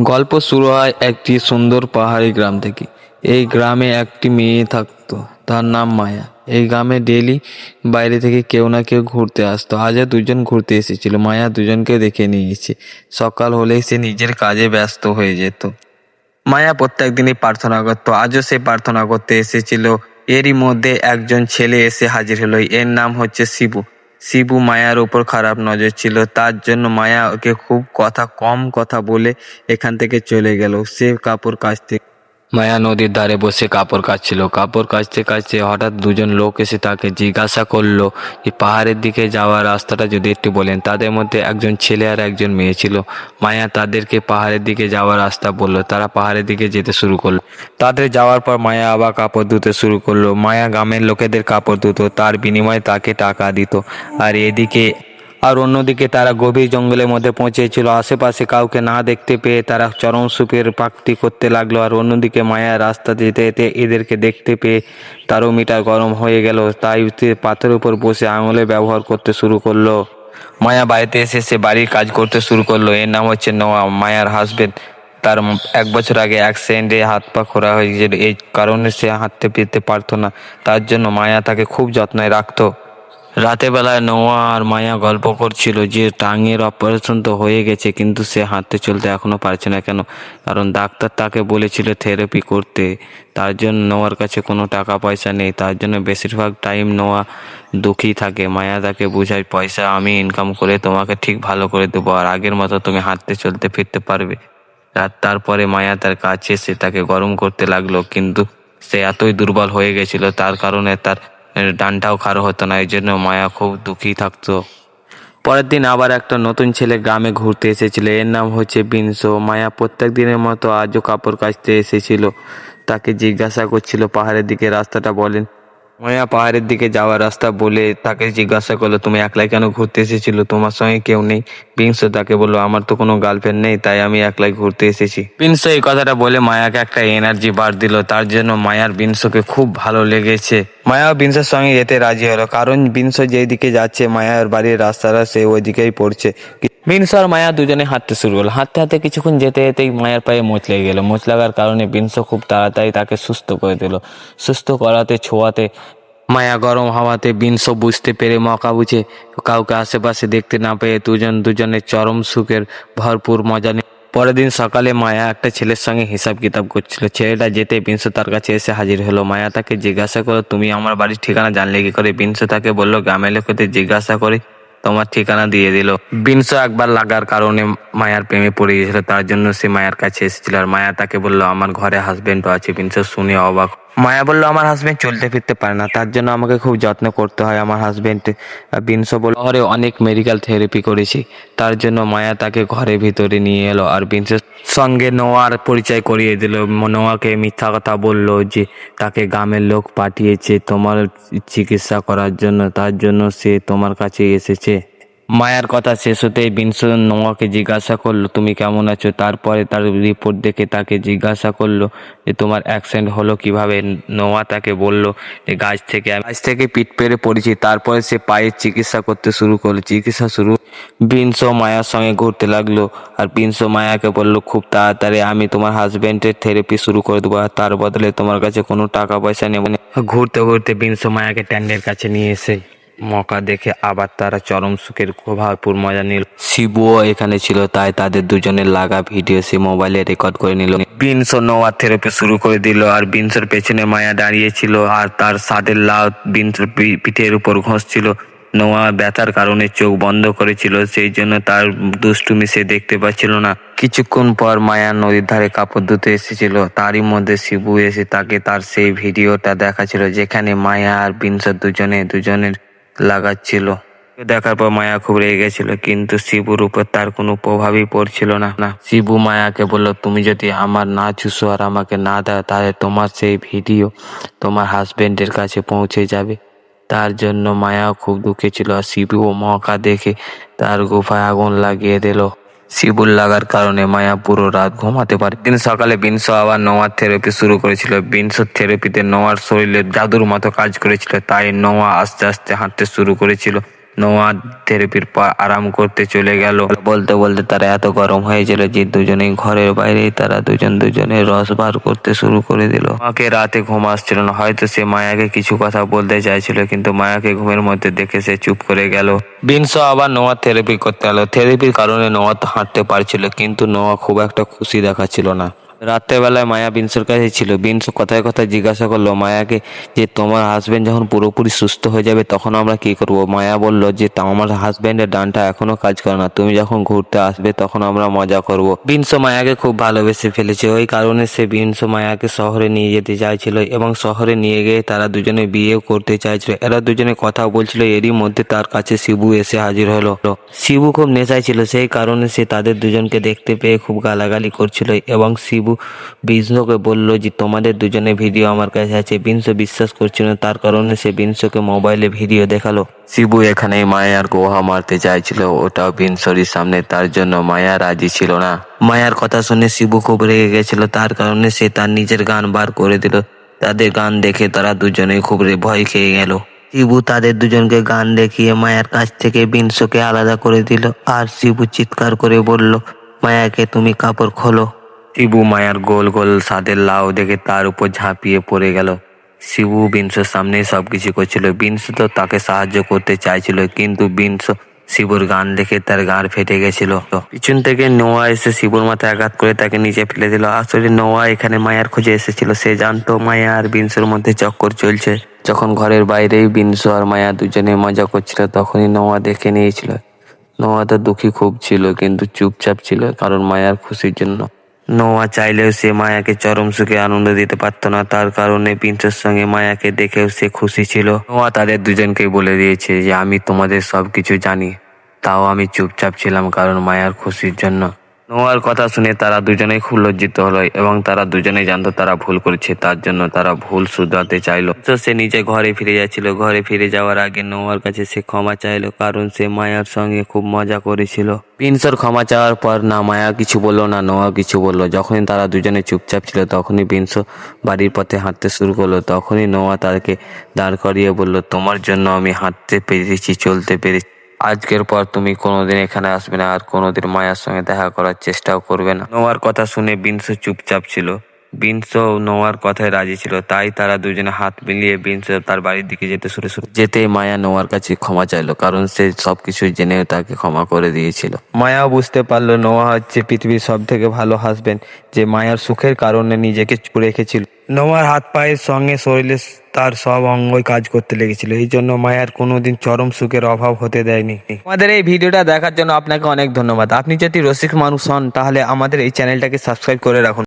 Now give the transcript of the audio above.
গল্প শুরু হয় একটি সুন্দর পাহাড়ি গ্রাম থেকে। এই গ্রামে একটি মেয়ে থাকতো, তার নাম মায়া। এই গ্রামে ডেলি বাইরে থেকে কেউ না কেউ ঘুরতে আসতো। আজও দুজন ঘুরতে এসেছিল। মায়া দুজনকে দেখে নিয়েছে। সকাল হলেই সে নিজের কাজে ব্যস্ত হয়ে যেত। মায়া প্রত্যেক দিনই প্রার্থনা করতো। আজও সে প্রার্থনা করতে এসেছিল। এরই মধ্যে একজন ছেলে এসে হাজির হলো। এর নাম হচ্ছে শিবু। শিবু মায়ার ওপর খারাপ নজর ছিল। তার জন্য মায়া ওকে খুব কথা, কম কথা বলে এখান থেকে চলে গেল। সে কাপড় কাচতে মায়া নদীর ধারে বসে কাপড় কাচছিল। কাপড় কাচতে কাচতে হঠাৎ দুজন লোক এসে তাকে জিজ্ঞাসা করল যে, পাহাড়ের দিকে যাওয়ার রাস্তাটা যদি একটু বলেন? তাদের মধ্যে একজন ছেলে আর একজন মেয়ে ছিল। মায়া তাদেরকে পাহাড়ের দিকে যাওয়ার রাস্তা বলল। তারা পাহাড়ের দিকে যেতে শুরু করল। তাদের যাওয়ার পর মায়া আবার কাপড় ধুতে শুরু করল। মায়া গ্রামের লোকেদের কাপড় ধুতো। তার বিনিময়ে তাকে টাকা দিত। আর এদিকে আর অন্যদিকে তারা গভীর জঙ্গলের মধ্যে পৌঁছেছিল। আশেপাশে কাউকে না দেখতে পেয়ে তারা চরম সুপের পাকটি করতে লাগল আর অন্যদিকে মায়া রাস্তা যেতে যেতে এদেরকে দেখতে পেয়ে তারও মিটার গরম হয়ে গেল। তাই পাথরের উপর বসে আঙুলে ব্যবহার করতে শুরু করল। মায়া বাড়িতে এসে সে বাড়ির কাজ করতে শুরু করল। এর নাম হচ্ছে নোয়া, মায়ার হাজবেন্ড তার এক বছর আগে অ্যাক্সিডেন্টে হাত পা খোরা হয়ে এই কারণে সে হাঁটতে ফিরতে পারতো না। তার জন্য মায়া তাকে খুব যত্নে রাখতো। রাতে বেলায় নোয়া আর মায়া গল্প করছিল যে টাঙের অপারেশন তো হয়ে গেছে, কিন্তু সে হাঁটতে চলতে এখনও পারছে না কেন? কারণ ডাক্তার তাকে বলেছিল থেরাপি করতে। তার জন্য নোয়ার কাছে কোনো টাকা পয়সা নেই। তার জন্য বেশিরভাগ টাইম নোয়া দুঃখী থাকে। মায়া তাকে বোঝায়, পয়সা আমি ইনকাম করে তোমাকে ঠিক ভালো করে দেবো। আর আগের মতো তুমি হাঁটতে চলতে ফিরতে পারবে। রাত তারপরে মায়া তার কাছে এসে তাকে গরম করতে লাগল, কিন্তু সে এতই দুর্বল হয়ে গেছিল। তার কারণে তার ডানটাও খারো হতো না, এই জন্য মায়া খুব দুঃখী থাকতো। পরের দিন আবার একটা নতুন ছেলে গ্রামে ঘুরতে এসেছিল, এর নাম হচ্ছে বিনসো। মায়া প্রত্যেক দিনের মতো আজও কাপড় কাচতে এসেছিল, তাকে জিজ্ঞাসা করছিল, পাহাড়ের দিকে রাস্তাটা বলেন? মায়া পাহাড়ের দিকে যাওয়ার রাস্তা বলে তাকে জিজ্ঞাসা করল, তুমি একলাই কেন ঘুরতে এসেছিল? তোমার সঙ্গে কেউ নেই? বিংশ তাকে বলল, আমার তো কোনো গার্লফ্রেন্ড নেই, তাই আমি একলাই ঘুরতে এসেছি। বিংশ এই কথাটা বলে মায়াকে একটা এনার্জি বার দিল, তার জন্য মায়ার বিংশকে খুব ভালো লেগেছে। মায়া বিংশের সঙ্গে যেতে রাজি হলো। কারণ বিংশ যেদিকে যাচ্ছে, মায়ার বাড়ির রাস্তাটা সে ওই দিকেই পড়ছে। বিংশ আর মায়া দুজনে হাঁটতে শুরু করল। হাঁটতে হাঁটতে কিছুক্ষণ যেতে যেতেই মায়ের পায়ে মোচ লেগে গেলো। মোচ লাগার কারণে বিংশ খুব তাড়াতাড়ি তাকে সুস্থ করে দিল। সুস্থ করাতে, ছোঁয়াতে, মায়া গরম হাওয়াতে বিংশ বুঝতে পেরে মকা বুঝে কাউকে আশেপাশে দেখতে না পেয়ে দুজন দুজনের চরম সুখের ভরপুর মজা পরের দিন সকালে মায়া একটা ছেলের সঙ্গে হিসাব কিতাব করছিল। ছেলেটা যেতে বিংশ তার কাছে এসে হাজির হলো। মায়া তাকে জিজ্ঞাসা করল, তুমি আমার বাড়ির ঠিকানা জানলে কি করে? বিংশ তাকে বলল, গ্রামের লোকেদের জিজ্ঞাসা করে, তোমার ঠিকানা দিয়ে দিল। বিংশ একবার লাগার কারণে মায়ার প্রেমে পড়ে গিয়েছিল, তার জন্য সে মায়ার কাছে এসেছিল। আর মায়া তাকে বলল, আমার ঘরে হাজবেন্ডও আছে। বিংশ শুনে অবাক মায়া বলল, আমার হাজবেন্ড চলতে ফিরতে পারে না। তার জন্য আমাকে খুব যত্ন করতে হয়। আমার হাজবেন্ড বিংশ বলল ঘরে অনেক মেডিকেল থেরাপি করেছি। তার জন্য মায়া তাকে ঘরের ভিতরে নিয়ে এলো আর বিংশের সঙ্গে নোয়ার পরিচয় করিয়ে দিল। নোয়াকে মিথ্যা কথা বলল যে তাকে গ্রামের লোক পাঠিয়েছে তোমার চিকিৎসা করার জন্য। তার জন্য সে তোমার কাছে এসেছে। মায়ার কথা শেষ হতেই বিংশ নোয়াকে জিজ্ঞাসা করল, তুমি কেমন আছো? তারপরে তার রিপোর্ট দেখে তাকে জিজ্ঞাসা করল যে, তোমার অ্যাক্সিডেন্ট হলো কীভাবে? নোয়া তাকে বলল যে গাছ থেকে গাছ থেকে পিঠ পেরে পড়েছি, তারপরে সে পায়ের চিকিৎসা করতে শুরু করল। চিকিৎসা শুরু বিংশ মায়ার সঙ্গে ঘুরতে লাগল আর বিংশ মায়াকে বলল, খুব তাড়াতাড়ি আমি তোমার হাজবেন্ডের থেরাপি শুরু করে দেবো আর তার বদলে তোমার কাছে কোনো টাকা পয়সা নেব ঘুরতে ঘুরতে বিংশ মায়াকে ট্যান্ডের কাছে নিয়ে এসে মকা দেখে আবার তারা চরম সুখের ভরপুর মজা নিল। শিবুও এখানে ছিল, তাই তাদের দুজনের লাগা ভিডিও সে মোবাইলে রেকর্ড করে নিল। বিনস নোয়া থেরাপি শুরু করে দিল, আর বিনসের পেছনে মায়া দাঁড়িয়েছিল আর তার সাদের লাউ বিনসের পিঠের উপর ঘষছিল নোয়া ব্যথার কারণে চোখ বন্ধ করেছিল, সেই জন্য তার দুষ্টুমি সে দেখতে পাচ্ছিল না। কিছুক্ষণ পর মায়া নদীর ধারে কাপড় ধুতে এসেছিল, তারই মধ্যে শিবু এসে তাকে তার সেই ভিডিওটা দেখাচ্ছিল, যেখানে মায়া আর বিনসর দুজনে দুজনের লাগাচ্ছিল। দেখার পর মায়া খুব রেগে গেছিল, কিন্তু শিবুর উপর তার কোনো প্রভাবই পড়ছিল না। না, শিবু মায়াকে বলল, তুমি যদি আমার না চুষো আর আমাকে না দাও, তাহলে তোমার সেই ভিডিও তোমার হাজবেন্ডের কাছে পৌঁছে যাবে। তার জন্য মায়া খুব দুঃখে ছিল, আর শিবু মকা দেখে তার গুফায় আগুন লাগিয়ে দিল। শিবুর লাগার কারণে মায়া পুরো রাত ঘুমাতে পারে। দিন সকালে বিংশ আবার নোয়ার থেরাপি শুরু করেছিল। বিংশ থেরাপিতে নোয়ার শরীরে জাদুর মতো কাজ করেছিল, তাই নোয়া আস্তে আস্তে হাঁটতে শুরু করেছিল। নোয়া থেরাপির পর আরাম করতে চলে গেল। বলতে বলতে তারা এত গরম হয়েছিল যে দুজনেই ঘরের বাইরেই তারা দুজন দুজনের রস বার করতে শুরু করে দিল। মাকে রাতে ঘুম আসছিল না হয়তো সে মায়াকে কিছু কথা বলতে চাইছিল কিন্তু মায়াকে ঘুমের মধ্যে দেখে সে চুপ করে গেল। বিংশ আবার নোয়া থেরাপি করতে এলো। থেরাপির কারণে নোয়া তো হাঁটতে পারছিল কিন্তু নোয়া খুব একটা খুশি দেখাচ্ছিল না। রাত্রেবেলায় মায়া বিনসুর কাছে ছিল। বিনসু কথায় কথায় জিজ্ঞাসা করল, মায়াকে, যে তোমার হাজবেন্ড যখন পুরোপুরি সুস্থ হয়ে যাবে, তখন আমরা কি করব? মায়া বলল, যে আমার হাজবেন্ডের ডানটা এখনও কাজ করে না। তুমি যখন ঘুরতে আসবে, তখন আমরা মজা করব। বিনস মায়াকে খুব ভালোবেসে ফেলেছে। ওই কারণে সে বিনসু মায়াকে শহরে নিয়ে যেতে চাইছিল এবং শহরে নিয়ে গিয়ে তারা দুজনে বিয়েও করতে চাইছিল। এরা দুজনে কথা বলছিল, এরই মধ্যে তার কাছে শিবু এসে হাজির হলো। শিবু খুব নেশায় ছিল। সেই কারণে সে তাদের দুজনকে দেখতে পেয়ে খুব গালাগালি করছিল এবং শিবু বিংশকে বলল যে, তোমাদের দুজনের ভিডিও আমার কাছে আছে। বিংশ বিশ্বাস করছিল না। তার কারণে সে বিংশকে মোবাইলে ভিডিও দেখাল। শিবু এখানে মায়ার গোহা মারতে চাইছিল। ওটাও বিনসরির সামনে। তার জন্য মায়া রাজি ছিল না। মায়ার কথা শুনে শিবু খুব রেগে গেছিল। তার কারণে সে তার নিজের গান বার করে দিল। তাদের গান দেখে তারা দুজনেই খুব ভয় খেয়ে গেল। শিবু তাদের দুজনকে গান দেখিয়ে মায়ার কাছ থেকে বিংশকে আলাদা করে দিল। আর শিবু চিৎকার করে বলল, মায়াকে তুমি কাপড় খোলো। শিবু মায়ার গোল গোল সাদের লাউ দেখে তার উপর ঝাঁপিয়ে পড়ে গেল। শিবু বিংশর সামনেই সবকিছু করছিল। বিংশ তো তাকে সাহায্য করতে চাইছিল, কিন্তু বিংশ শিবুর গান দেখে তার গান ফেটে গেছিল। পিছন থেকে নোয়া এসে শিবুর মাথায় আঘাত করে তাকে নিচে ফেলে দিল। আসলে নোয়া এখানে মায়ার খুঁজে এসেছিল। সে জানতো মায়া আর বিংশর মধ্যে চক্কর চলছে। যখন ঘরের বাইরেই বিংশ আর মায়া দুজনে মজা করছিল, তখনই নোয়া দেখে নিয়েছিল। নোয়া তো দুঃখী খুব ছিল, কিন্তু চুপচাপ ছিল কারণ মায়ার খুশির জন্য। নোয়া চাইলেও সে মায়াকে চরম সুখে আনন্দ দিতে পারত না। তার কারণে প্রিন্সের সঙ্গে মায়াকে দেখেও সে খুশি ছিল। নোয়া তাদের দুজনকে বলে দিয়েছে যে, আমি তোমাদের সবকিছু জানি। তাও আমি চুপচাপ ছিলাম কারণ মায়ার খুশির জন্য। নোয়ার কথা শুনে তারা দুজনেই খুব লজ্জিত হলো এবং তারা দুজনেই জানতো তারা ভুল করেছে, তার জন্য তারা ভুল শুধরাতে চাইলো। তো সে নিজে ঘরে ফিরে যাচ্ছিল। ঘরে ফিরে যাওয়ার আগে নোয়ার কাছে সে ক্ষমা চাইলো, কারণ সে মায়ার সঙ্গে খুব মজা করেছিল। প্রিন্সর ক্ষমা চাওয়ার পর না, মায়া কিছু বলল না, নোয়া কিছু বলল। যখনই তারা দুজনে চুপচাপ ছিল, তখনই প্রিন্স বাড়ির পথে হাঁটতে শুরু করল। তখনই নোয়া তাকে দাঁড় করিয়ে বলল, তোমার জন্য আমি হাঁটতে পেরেছি, চলতে পেরেছি। আজকের পর তুমি কোনোদিন এখানে আসবে না আর কোনোদিন মায়ার সঙ্গে দেখা করার চেষ্টাও করবে না। নোয়ার কথা শুনে বিংশ চুপচাপ ছিল। বিংশ নোয়ার কথায় রাজি ছিল তাই তারা দুজনে হাত মিলিয়ে বিংশ তার বাড়ির দিকে যেতে শুরু শুরু যেতেই মায়া নোয়ার কাছে ক্ষমা চাইলো কারণ সে সবকিছু জেনেও তাকে ক্ষমা করে দিয়েছিল। মায়াও বুঝতে পারল নোয়া হচ্ছে পৃথিবীর সব থেকে ভালো হাসবেন্ড যে মায়ার সুখের কারণে নিজেকে চুপ রেখেছিল। নোয়ার হাত পায়ের সঙ্গে শরীরে তার সব অঙ্গই কাজ করতে লেগেছিল এই জন্য মায়ার কোনোদিন চরম সুখের অভাব হতে দেয়নি। আমাদের এই ভিডিওটা দেখার জন্য আপনাকে অনেক ধন্যবাদ। আপনি যদি রসিক মানুষ হন তাহলে আমাদের এই চ্যানেলটাকে সাবস্ক্রাইব করে রাখুন।